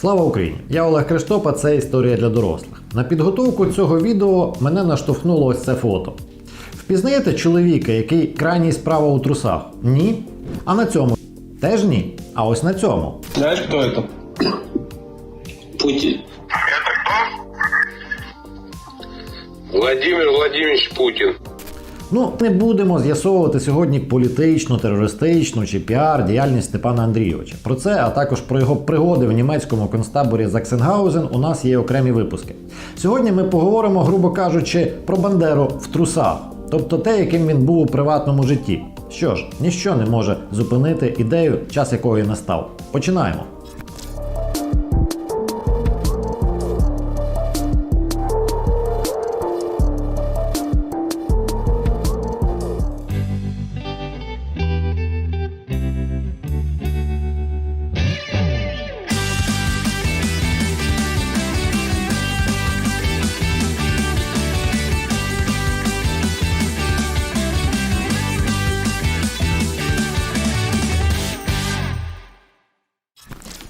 Слава Україні! Я Олег Криштопа, це історія для дорослих. На підготовку цього відео мене наштовхнуло ось це фото. Впізнаєте чоловіка, який крайній справа у трусах? Ні. А на цьому теж ні. А ось на цьому. Знаешь, кто это? Путин. Владимир Владимирович Путин. Ну, не будемо з'ясовувати сьогодні політичну, терористичну чи піар діяльність Степана Андрійовича. Про це, а також про його пригоди в німецькому концтаборі Заксенгаузен у нас є окремі випуски. Сьогодні ми поговоримо, грубо кажучи, про Бандеру в трусах, тобто те, яким він був у приватному житті. Що ж, ніщо не може зупинити ідею, час якої настав. Починаємо.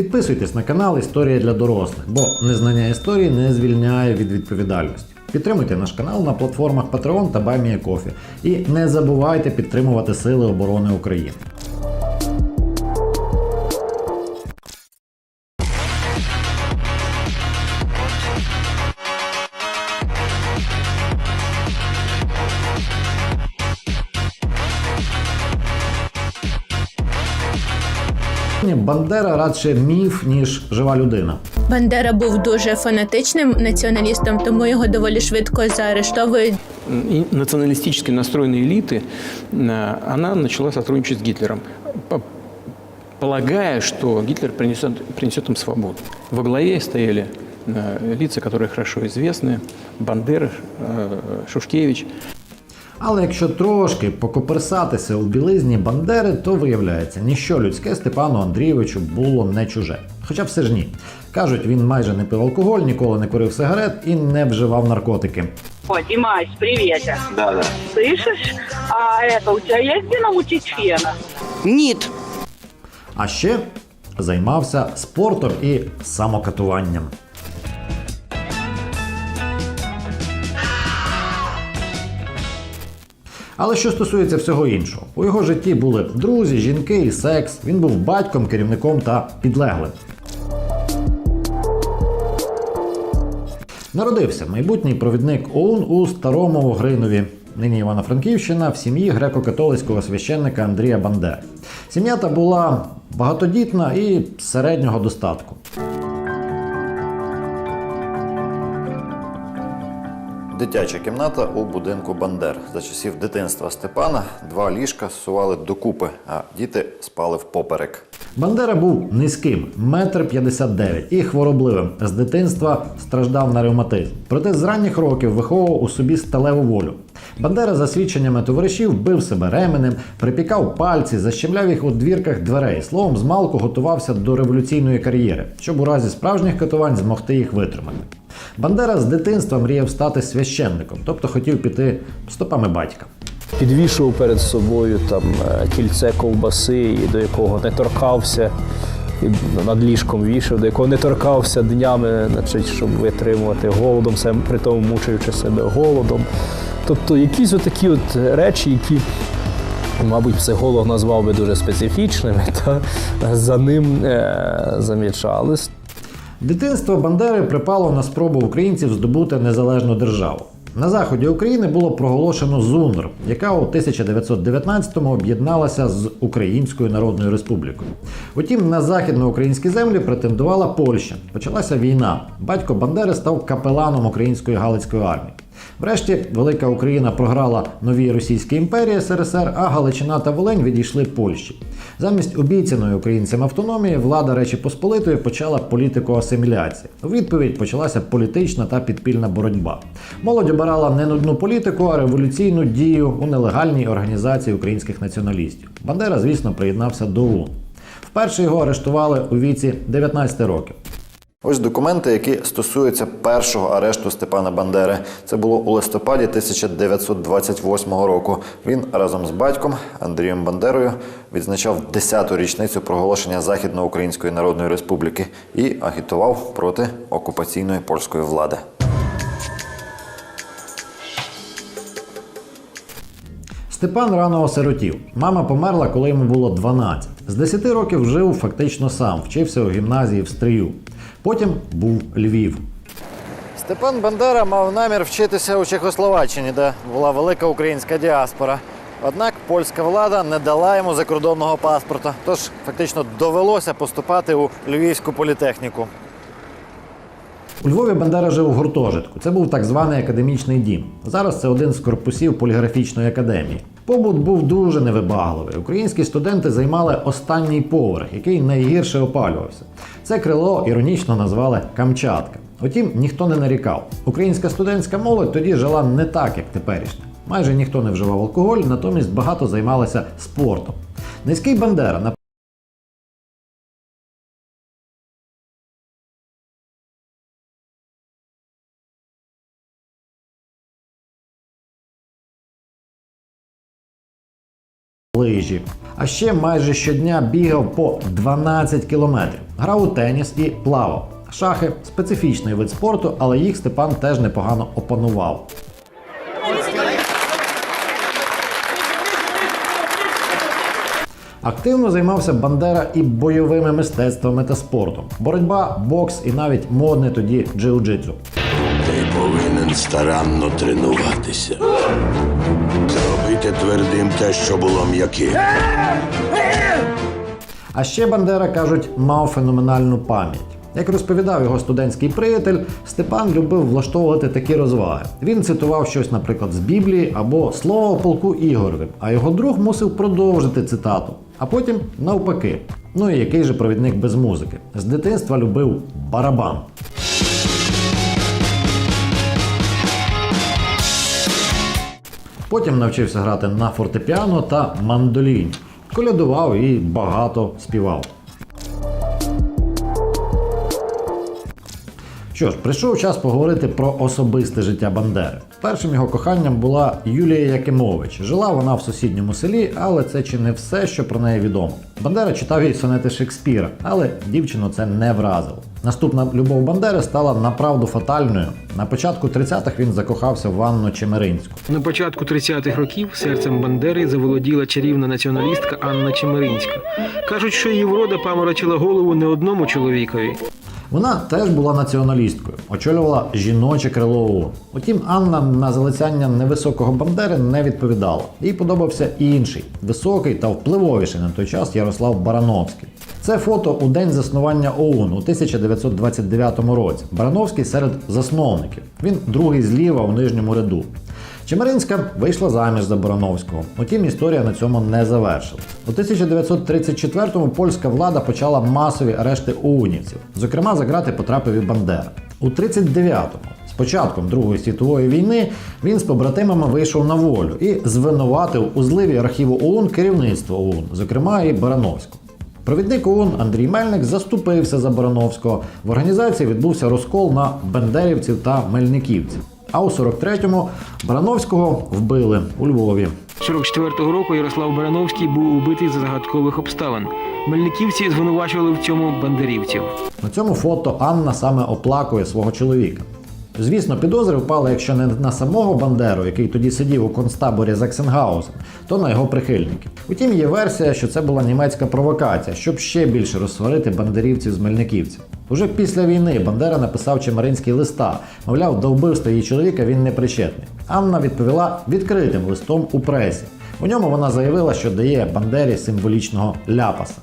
Підписуйтесь на канал Історія для дорослих, бо незнання історії не звільняє від відповідальності. Підтримуйте наш канал на платформах Patreon та BuyMeACoffee. І не забувайте підтримувати Сили оборони України. Бандера радше міф, ніж жива людина. Бандера був дуже фанатичним націоналістом, тому його доволі швидко заарештовують. И националистически настроенной элиты, э, она начала сотрудничать с Гитлером, по- полагая, что Гитлер принесет, принесет им свободу. Во главе стояли э, лица, которые хорошо известны, Бандера, э, Шушкевич. Але якщо трошки покоперсатися у білизні Бандери, то виявляється, ніщо людське Степану Андрійовичу було не чуже. Хоча все ж ні. Кажуть, він майже не пив алкоголь, ніколи не курив сигарет і не вживав наркотики. О, Димась, привет. Да, да. Слышишь? А это, у тебя есть где научить фена? Нет. А ще займався спортом і самокатуванням. Але що стосується всього іншого, у його житті були друзі, жінки і секс. Він був батьком, керівником та підлеглим. Народився майбутній провідник ОУН у старому Гринові, нині Івано-Франківщина, в сім'ї греко-католицького священника Андрія Бандери. Сім'я та була багатодітна і середнього достатку. Дитяча кімната у будинку Бандер. За часів дитинства Степана два ліжка сували докупи, а діти спали впоперек. Бандера був низьким, метр п'ятдесят дев'ять, і хворобливим. З дитинства страждав на ревматизм. Проте з ранніх років виховував у собі сталеву волю. Бандера, за свідченнями товаришів, бив себе ременем, припікав пальці, защемляв їх у двірках дверей. Словом, змалку готувався до революційної кар'єри, щоб у разі справжніх катувань змогти їх витримати. Бандера з дитинства мріяв стати священником, тобто хотів піти стопами батька. підвішував перед собою там е, кільце ковбаси, до якого не торкався, і над ліжком вішав, до якого не торкався днями, значить, щоб витримувати голодом, при тому мучаючи себе голодом. Тобто якісь отакі от речі, які, мабуть, психолог назвав би дуже специфічними, та за ним е, замічались. Дитинство Бандери припало на спробу українців здобути незалежну державу. На заході України було проголошено ЗУНР, яка у 1919-му об'єдналася з Українською Народною Республікою. Утім, на західноукраїнські землі претендувала Польща. Почалася війна. Батько Бандери став капеланом української Галицької армії. Врешті Велика Україна програла новій Російській імперії СРСР, а Галичина та Волинь відійшли Польщі. Замість обіцяної українцям автономії влада Речі Посполитої почала політику асиміляції. У відповідь почалася політична та підпільна боротьба. Молодь обирала не нудну політику, а революційну дію у нелегальній організації українських націоналістів. Бандера, звісно, приєднався до ОУН. Вперше його арештували у віці 19 років. Ось документи, які стосуються першого арешту Степана Бандери. Це було у листопаді 1928 року. Він разом з батьком Андрієм Бандерою відзначав 10-ту річницю проголошення Західноукраїнської Народної Республіки і агітував проти окупаційної польської влади. Степан рано осиротів. Мама померла, коли йому було 12. З 10 років жив фактично сам, вчився у гімназії в Стрию. Потім був Львів. Степан Бандера мав намір вчитися у Чехословаччині, де була велика українська діаспора. Однак польська влада не дала йому закордонного паспорта, тож фактично довелося поступати у Львівську політехніку. У Львові Бандера жив у гуртожитку. Це був так званий академічний дім. Зараз це один з корпусів поліграфічної академії. Побут був дуже невибагливий. Українські студенти займали останній поверх, який найгірше опалювався. Це крило іронічно назвали Камчатка. Утім, ніхто не нарікав. Українська студентська молодь тоді жила не так, як теперішня. Майже ніхто не вживав алкоголь, натомість багато займалися спортом. Низький Бандера на. А ще майже щодня бігав по 12 кілометрів. Грав у теніс і плавав. Шахи специфічний вид спорту, але їх Степан теж непогано опанував. Активно займався Бандера і бойовими мистецтвами та спортом. Боротьба, бокс і навіть модне тоді джиу-джитсу. Ти повинен старанно тренуватися. Зробити твердим те, що було м'яким. А ще Бандера кажуть, мав феноменальну пам'ять. Як розповідав його студентський приятель, Степан любив влаштовувати такі розваги. Він цитував щось, наприклад, з Біблії або слово полку Ігоровим, а його друг мусив продовжити цитату. А потім навпаки. Ну і який же провідник без музики? З дитинства любив барабан. Потім навчився грати на фортепіано та мандоліні. Колядував і багато співав. Що ж, прийшов час поговорити про особисте життя Бандери. Першим його коханням була Юлія Якимович. Жила вона в сусідньому селі, але це чи не все, що про неї відомо. Бандера читав їй сонети Шекспіра, але дівчину це не вразило. Наступна любов Бандери стала направду фатальною. На початку 30-х він закохався в Анну Чемеринську. На початку 30-х років серцем Бандери заволоділа чарівна націоналістка Анна Чемеринська. Кажуть, що її врода паморочила голову не одному чоловікові. Вона теж була націоналісткою, очолювала жіноче крило ООН. Утім, Анна на залицяння невисокого Бандери не відповідала. Їй подобався інший, високий та впливовіший на той час Ярослав Барановський. Це фото у день заснування ОУН у 1929 році. Барановський серед засновників. Він другий зліва у нижньому ряду. Чемеринська вийшла заміж за Барановського. Утім, історія на цьому не завершилась. У 1934-му польська влада почала масові арешти оунівців. Зокрема, за грати потрапив і Бандера. У 39-му, з початком Другої світової війни, він з побратимами вийшов на волю і звинуватив у зливі архіву ОУН керівництво ОУН, зокрема і Барановського. Провідник ОУН Андрій Мельник заступився за Барановського. В організації відбувся розкол на бендерівців та мельниківців. А у 43-му Барановського вбили у Львові. 44-го року Ярослав Барановський був убитий за загадкових обставин. Мельниківці звинувачували в цьому бандерівців. На цьому фото Анна саме оплакує свого чоловіка. Звісно, підозри впали, якщо не на самого Бандеру, який тоді сидів у концтаборі Заксенгаузен, то на його прихильників. Утім, є версія, що це була німецька провокація, щоб ще більше розсварити бандерівців з мельниківців. Уже після війни Бандера написав Чемеринський листа, мовляв, до вбивства її чоловіка він не причетний. Анна відповіла відкритим листом у пресі. У ньому вона заявила, що дає Бандері символічного ляпаса.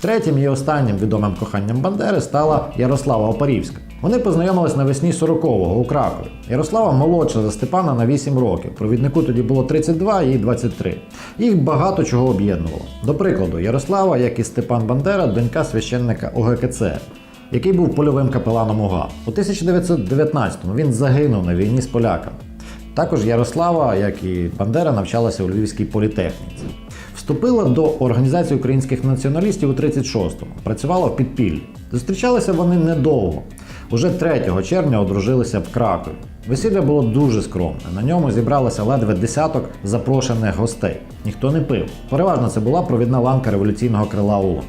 Третім і останнім відомим коханням Бандери стала Ярослава Опарівська. Вони познайомились навесні 40-го у Кракові. Ярослава молодша за Степана на 8 років. Провіднику тоді було 32, їй 23. Їх багато чого об'єднувало. До прикладу, Ярослава, як і Степан Бандера, донька священника ОГКЦ, який був польовим капеланом УГА. У 1919-му він загинув на війні з поляками. Також Ярослава, як і Бандера, навчалася у Львівській політехніці. Вступила до Організації українських націоналістів у 36-му, працювала в підпіллі. Зустрічалися вони недовго. Уже 3 червня одружилися в Кракові. Весілля було дуже скромне. На ньому зібралося ледве десяток запрошених гостей. Ніхто не пив. Переважно це була провідна ланка революційного крила ООН.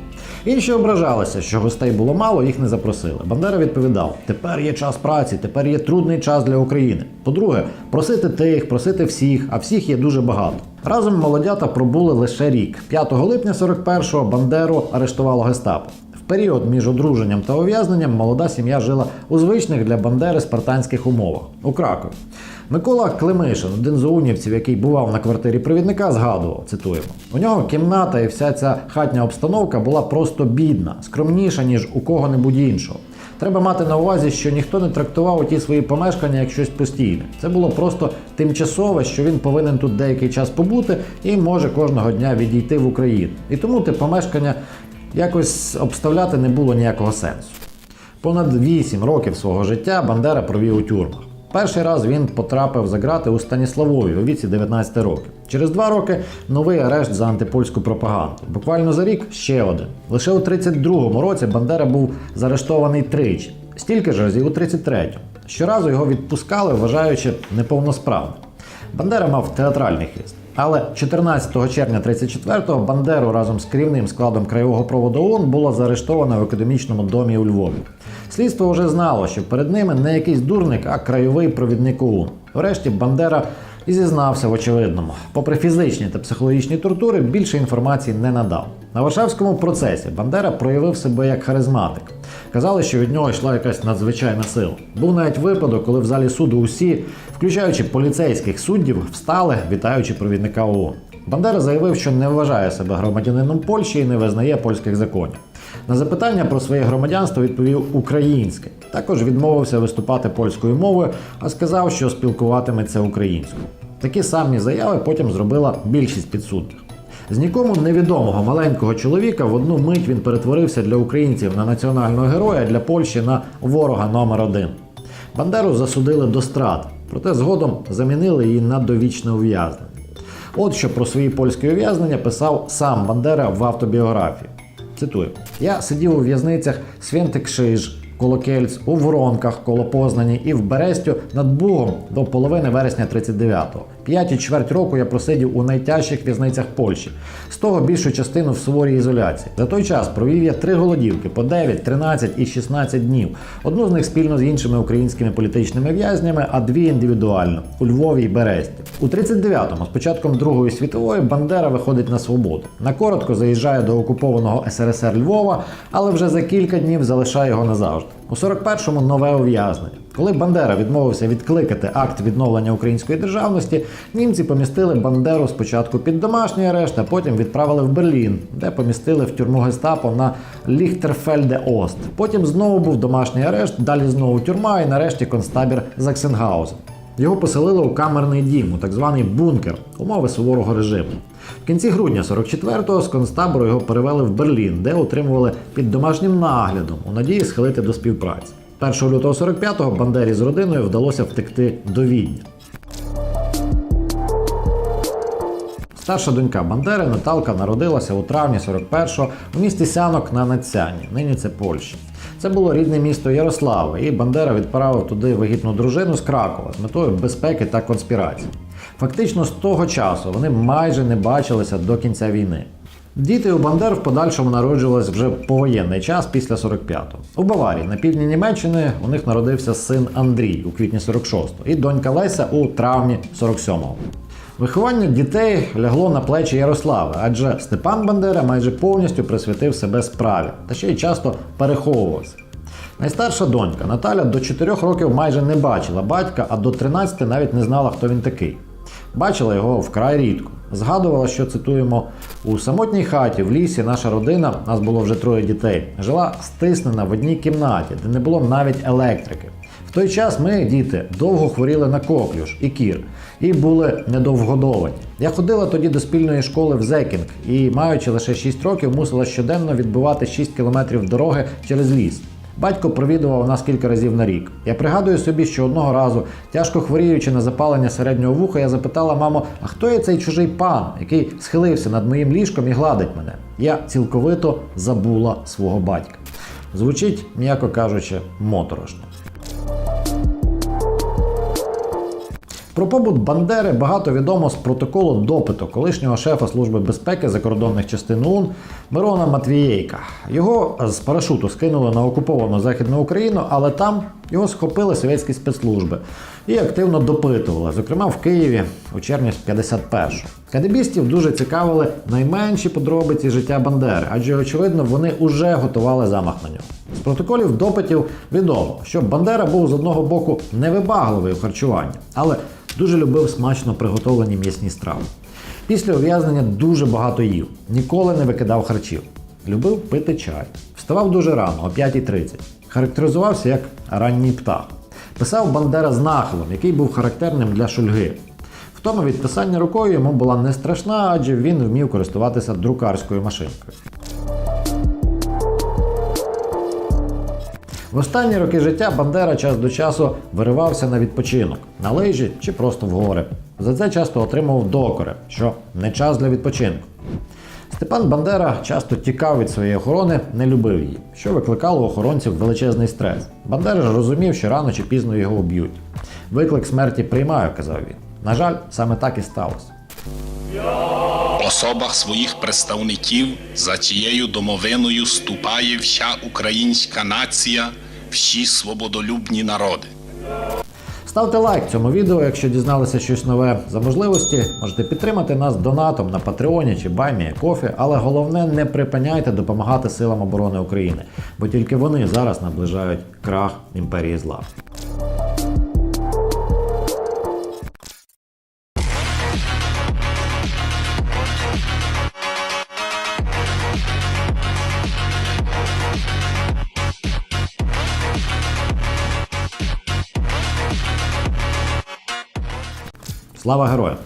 Інші ображалися, що гостей було мало, їх не запросили. Бандера відповідав: тепер є час праці, тепер є трудний час для України. По-друге, просити тих, просити всіх, а всіх є дуже багато. Разом молодята пробули лише рік. 5 липня 41-го Бандеру арештувало гестапо. Період між одруженням та ув'язненням молода сім'я жила у звичних для Бандери спартанських умовах у Кракові. Микола Климишин, один з унівців, який бував на квартирі провідника, згадував, цитуємо: у нього кімната і вся ця хатня обстановка була просто бідна, скромніша, ніж у кого-небудь іншого. Треба мати на увазі, що ніхто не трактував ті свої помешкання як щось постійне. Це було просто тимчасове, що він повинен тут деякий час побути і може кожного дня відійти в Україну. І тому те помешкання якось обставляти не було ніякого сенсу. Понад 8 років свого життя Бандера провів у тюрмах. Перший раз він потрапив за грати у Станіславові у віці 19 років. Через два роки новий арешт за антипольську пропаганду. Буквально за рік ще один. Лише у 32-му році Бандера був заарештований тричі, стільки ж разів у 33-му. Щоразу його відпускали, вважаючи неповносправним. Бандера мав театральний хист. Але 14 червня 34-го Бандеру разом з керівним складом краєвого проводу ООН було заарештовано в академічному домі у Львові. Слідство вже знало, що перед ними не якийсь дурник, а краєвий провідник ОУН. Врешті Бандера і зізнався в очевидному. Попри фізичні та психологічні тортури, більше інформації не надав. На Варшавському процесі Бандера проявив себе як харизматик. Казали, що від нього йшла якась надзвичайна сила. Був навіть випадок, коли в залі суду усі, включаючи поліцейських суддів, встали, вітаючи провідника ООН. Бандера заявив, що не вважає себе громадянином Польщі і не визнає польських законів. На запитання про своє громадянство відповів українське. Також відмовився виступати польською мовою, а сказав, що спілкуватиметься українською. Такі самі заяви потім зробила більшість підсудних. З нікому невідомого маленького чоловіка в одну мить він перетворився для українців на національного героя, для Польщі на ворога номер один. Бандеру засудили до страт, проте згодом замінили її на довічне ув'язнення. От що про свої польські ув'язнення писав сам Бандера в автобіографії. Цитую: Я сидів у в'язницях Свєнтик-Шиж, коло Кельц, у Воронках коло Познані і в Берестю над Бугом до половини вересня 39-го. П'ять і чверть року я просидів у найтяжчих в'язницях Польщі, з того більшу частину в суворій ізоляції. За той час провів я три голодівки по 9, 13 і 16 днів. Одну з них спільно з іншими українськими політичними в'язнями, а дві індивідуально у Львові і Бересті. У 39-му, з початком Другої світової, Бандера виходить на свободу. На коротко заїжджає до окупованого СРСР Львова, але вже за кілька днів залишає його назавжди. У 41-му нове ув'язнення. Коли Бандера відмовився відкликати акт відновлення української державності, німці помістили Бандеру спочатку під домашній арешт, а потім відправили в Берлін, де помістили в тюрму гестапо на Ліхтерфельде Ост. Потім знову був домашній арешт, далі знову тюрма і нарешті концтабір Заксенгаузен. Його поселили у камерний дім, у так званий бункер, умови суворого режиму. В кінці грудня 44-го з концтабору його перевели в Берлін, де утримували під домашнім наглядом у надії схилити до співпраці. 1 лютого 45-го Бандері з родиною вдалося втекти до Відня. Старша донька Бандери Наталка народилася у травні 41-го у місті Сянок на Нацяні, нині це Польща. Це було рідне місто Ярослави, і Бандера відправив туди вагітну дружину з Кракова з метою безпеки та конспірації. Фактично з того часу вони майже не бачилися до кінця війни. Діти у Бандер в подальшому народжувались вже повоєнний час після 45-го. У Баварії на півдні Німеччини у них народився син Андрій у квітні 46-го і донька Леся у травні 47-го. Виховання дітей лягло на плечі Ярослави, адже Степан Бандера майже повністю присвятив себе справі та ще й часто переховувався. Найстарша донька Наталя до 4 років майже не бачила батька, а до 13 навіть не знала, хто він такий. Бачила його вкрай рідко. Згадувала, що цитуємо: у самотній хаті в лісі наша родина, нас було вже троє дітей, жила стиснена в одній кімнаті, де не було навіть електрики. В той час ми, діти, довго хворіли на коклюш і кір і були недовгодовані. Я ходила тоді до спільної школи в Зекінг і, маючи лише 6 років, мусила щоденно відбивати 6 кілометрів дороги через ліс. Батько провідував нас кілька разів на рік. Я пригадую собі, що одного разу, тяжко хворіючи на запалення середнього вуха, я запитала маму, а хто є цей чужий пан, який схилився над моїм ліжком і гладить мене? Я цілковито забула свого батька. Звучить, м'яко кажучи, моторошно. Про побут Бандери багато відомо з протоколу допиту колишнього шефа Служби безпеки закордонних частин ОУН Мирона Матвієйка. Його з парашуту скинули на окуповану Західну Україну, але там його схопили совєтські спецслужби і активно допитували, зокрема в Києві у червні 51-го. Кадебістів дуже цікавили найменші подробиці життя Бандери, адже очевидно вони уже готували замах на нього. З протоколів допитів відомо, що Бандера був з одного боку невибагливий у харчуванні, але дуже любив смачно приготовлені м'ясні страви. Після ув'язнення дуже багато їв, ніколи не викидав харчів. Любив пити чай. Вставав дуже рано, о 5.30. Характеризувався як ранній птах. Писав Бандера з нахилом, який був характерним для шульги. Втома від писання рукою йому була не страшна, адже він вмів користуватися друкарською машинкою. В останні роки життя Бандера час до часу виривався на відпочинок, на лижі чи просто в гори. За це часто отримував докори, що не час для відпочинку. Степан Бандера часто тікав від своєї охорони, не любив її, що викликало у охоронців величезний стрес. Бандера ж розумів, що рано чи пізно його вб'ють. Виклик смерті приймаю, казав він. На жаль, саме так і сталося. особах своїх представників за цією домовиною ступає вся українська нація, всі свободолюбні народи. Ставте лайк цьому відео, якщо дізналися щось нове. За можливості можете підтримати нас донатом на Патреоні чи Баймі Кофі, але головне не припиняйте допомагати силам оборони України, бо тільки вони зараз наближають крах імперії зла. Слава героям!